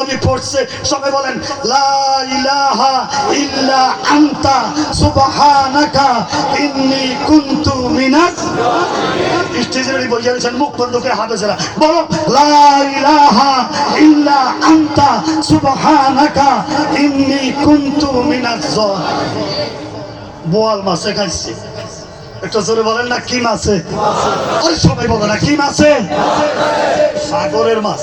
নবী পড়ছে, সবাই বলেন, লা ইল্লা আনতা, সুবহানাকা কুনতু মুখ বন্ধ করে হাতে ছেড়া বলো ইল্লা আনতা, সুবহানাকা কুনতু বোয়াল মাছে খাইছে। একটু জোরে বলেন না, কি মাছে? সবাই বলে না, কি মাছে? সাগরের মাছ।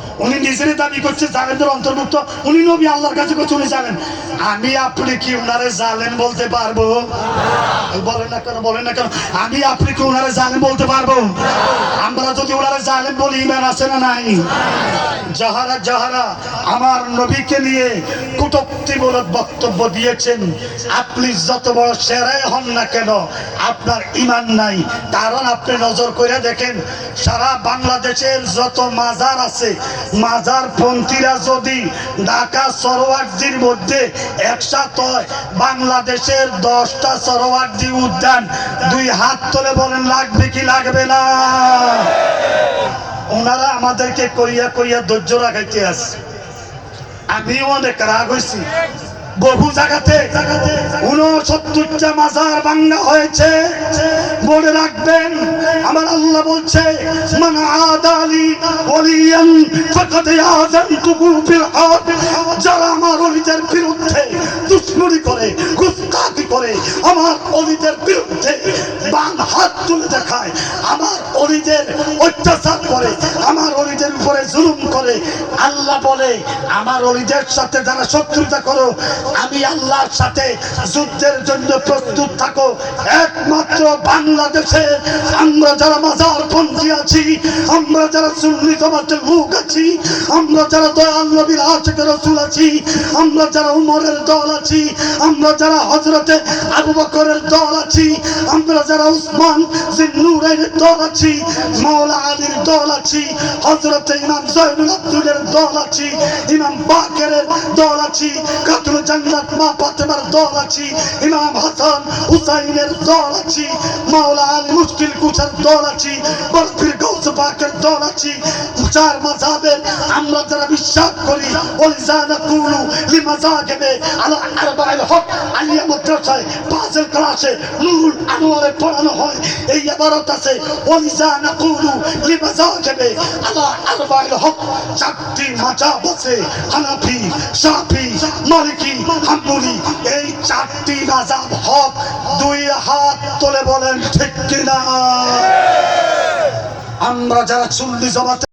উনি নিজেরই দাবি করছে, জালেমদের অন্তর্ভুক্ত। উনি নবী আল্লাহর কাছে করছে উনি জানেন আমি আপনি কি উনারে জালেম বলতে পারব? বলেন না কেন, বলেন না কেন? আমি আপনি কি উনারে জালেম বলতে পারব? আমরা যদি উনারে জালেম বলি, ইমান আছে না নাই? যাহারা যাহারা আমার নবীকে নিয়ে কটুক্তিমূলক বক্তব্য দিয়েছেন। আপনি যত বড় সেরাই হন না কেন, আপনার ইমান নাই। কারণ আপনি নজর করে দেখেন, সারা বাংলাদেশের যত মাজার আছে, মাজার পন্থীরা যদি ঢাকা সরোয়ার্দির মধ্যে একসাথ হয়, বাংলাদেশের দশটা সরোয়ার্দি উদ্যান দুই হাত তুলে বলেন, লাগবে কি লাগবে না? ওনারা আমাদেরকে করিয়া করিয়া ধৈর্য রাখাইতে আছে আমিও অনেক রাগ হয়েছি বহু জায়গাতে উনসত্তরটা মাজার বাঙ্গা হয়েছে। মনে রাখবেন, আমার আল্লাহ বলছে বিল যারা আমার ওলিদের বিরুদ্ধে দুশমনি করে করে আমার ওলিদের বিরুদ্ধে বাম হাত তুলে দেখায়। আমার অলিদের অত্যাচার করে, আমার অলিদের উপরে জুলুম করে। আল্লাহ বলে, আমার অলিদের সাথে যারা শত্রুতা করো, আমি আল্লাহর সাথে যুদ্ধের জন্য প্রস্তুত থাকো। একমাত্র বাংলাদেশে আমরা যারা মাজার পন্থী আছি, আমরা যারা সুন্নি জমাতের লোক আছি, আমরা যারা দয়াল নবীর আশেকের রসুল আছি, আমরা যারা উমরের দল আছি, আমরা যারা হজরতে আবু বকরের দল আছি, আমরা যারা উসমান জিন্নুরের দল আছি, মাওলা আলীর দল আছি হজরতে ইমাম জয়নুল আব্দুলের দল আছি, ইমাম বাকেরের দল আছি, কাতুল জান্নাত মা ফাতেমার দল আছি, ইমাম হাসান হুসাইনের দল আছি, মাওলা আলী মুশকিল কুচার দল আছি, বরফির গৌস পাকের দল আছি চার মাযহাবের আমরা যারা বিশ্বাস করি ওলিজানা কুলু লিমাজাগেবে আলা আরবাইল হক, আলিয়া পাঁচের ক্লাসে নুরুল আনোয়ারে পড়ানো হয়। এই ইবারত আছে লিমাজাগেবে আলা আরবাইল হক। চারটি মাযহাব আছে, হানাফি, শাফি, মালিকি, হাম্বলি। এই চারটি হক দুই হাত তুলে বলেন ঠিক কিনা? আমরা যারা চুল্লি জমাতে